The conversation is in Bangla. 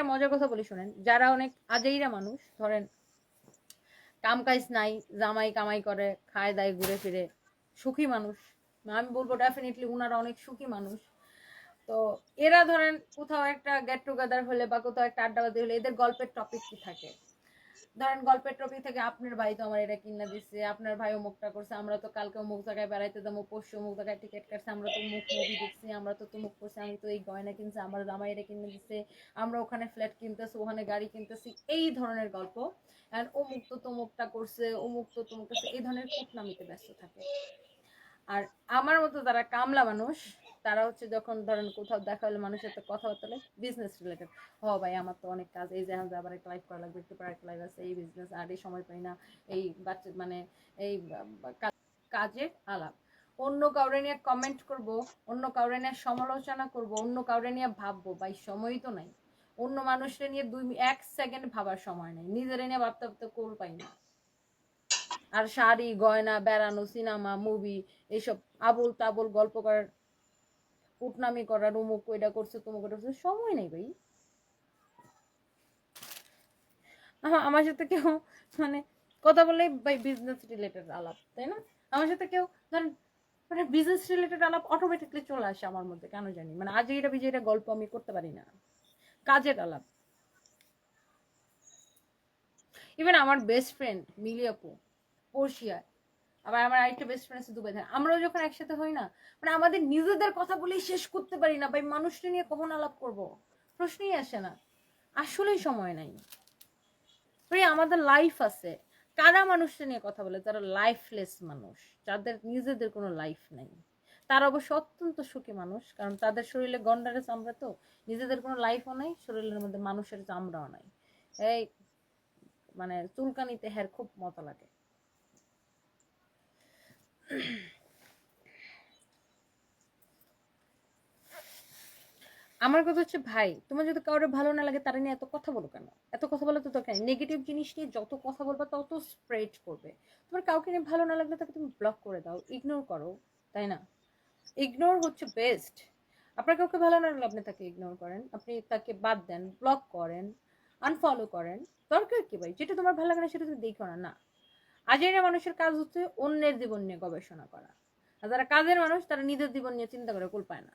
একটা মজার কথা বলি শোনেন। যারা অনেক আজেইরা মানুষ, ধরেন কাম কাজ নাই, জামাই কামাই করে, খায় দায় ঘুরে ফিরে, সুখী মানুষ, আমি বলব ডেফিনেটলি ওনারা অনেক সুখী মানুষ। তো এরা ধরেন কোথাও একটা গেট টুগেদার হলে বা কোথাও একটা আড্ডাবাদি হলে এদের গল্পের টপিক কি থাকে? ধরেন গল্পের টপিক থেকে আপনার ভাই তো আমার এটা কিনা দিচ্ছে আপনার ভাই অমুকটা করছে, আমরা তো কালকে অমুক জায়গায় বেড়াইতে যাব, পরশু অমুক জায়গায় টিকিট কাটছে, আমরা তো মুখ মুভি দেখছি, আমরা তো তুমুক করছি, আমি তো এই গয়না কিনছি, আমার জামাই এটা কিনে দিচ্ছে আমরা ওখানে ফ্ল্যাট কিনতেছি, ওখানে গাড়ি কিনতেছি, এই ধরনের গল্প। আর অমুক তো তমুকটা করছে, অমুক তো তমুক করছে, এই ধরনের কুটনামিতে ব্যস্ত থাকে। আর আমার মতো যারা কামলা মানুষ তারা হচ্ছে যখন ধরেন কোথাও দেখা হলে মানুষের সাথে কথাবার্তা হলে বিজনেস রিলেটেড হ ভাই, আমার তো অনেক কাজ, এই যে আবার একটা লাইফ করা লাগবে, একটু একটা লাইফ আছে, এই বিজনেস আর এই সময় পাই না, এই বাচ্চা মানে এই কাজের আলাপ। অন্য কাউরে নিয়ে কমেন্ট করব, অন্য কাউরে নিয়ে সমালোচনা করব, অন্য কাউরে নিয়ে ভাববো, ভাই, সময়ই তো নাই। অন্য মানুষের নিয়ে দুই, এক সেকেন্ড ভাবার সময় নেই, নিজের নিয়ে ভাবতে ভাবতে কোল পাই না। আর শাড়ি, গয়না, বেড়ানো, সিনেমা মুভি এইসব আবল তাবল গল্প করার উটনামি করার উমুক এটা করছে, তুমুক, এটা করছে, সময় নেই ভাই। আমা- আমার সাথে কেউ মানে কথা বলে ভাই বিজনেস রিলেটেড আলাপ, তাই না? আমার সাথে কেউ, ধরেন মানে বিজনেস রিলেটেড আলাপ অটোমেটিকলি চলে আসে আমার মধ্যে, কেন জানি? মানে আজ এটা বিজয়, এটা গল্প আমি করতে পারি না। কাজের আলাপ। ইভেন আমার বেস্ট ফ্রেন্ড মিলিয়াপু আপু পর্ষিয়া আবার আমার আরেকটা বেস্ট ফ্রেন্ড আছে দুবাই। থাকে আমরাও যখন একসাথে হই না মানে আমাদের নিজেদের কথা বলেই শেষ করতে পারি না, ভাই মানুষটা নিয়ে কখন আলাপ করব? প্রশ্নই আসে না। আসলেই সময় নাই। ভাই, আমাদের লাইফ আছে। কারা মানুষটা নিয়ে কথা বলে? তারা লাইফলেস মানুষ, যাদের নিজেদের কোনো লাইফ নেই। তারা অবশ্য অত্যন্ত সুখী মানুষ, কারণ তাদের শরীরে গন্ডারে চামড়া তো। নিজেদের কোনো লাইফও নাই, শরীরের মধ্যে মানুষের চামড়াও নাই। এই মানে চুলকানিতে হ্যার খুব মজা লাগে। আমার কথা হচ্ছে, ভাই, তোমার যদি কারোর ভালো না লাগে, তারা নিয়ে এত কথা বলো কেন? এত কথা বলা তো দরকার নেগেটিভ জিনিস নিয়ে যত কথা বলবা, তত স্প্রেড করবে। তোমার কাউকে নিয়ে ভালো না লাগলে তাকে তুমি ব্লক করে দাও ইগনোর করো, তাই না? ইগনোর হচ্ছে বেস্ট আপনার কাউকে ভালো না লাগলে আপনি তাকে ইগনোর করেন, আপনি তাকে বাদ দেন ব্লক করেন আনফলো করেন। দরকার কি ভাই? যেটা তোমার ভালো লাগে না, সেটা তুমি দেখো না না। আজেরা মানুষের কাজ হচ্ছে অন্যের জীবন নিয়ে গবেষণা করা। আর যারা কাজের মানুষ, তারা নিজের জীবন নিয়ে চিন্তা করে, কুল পায় না।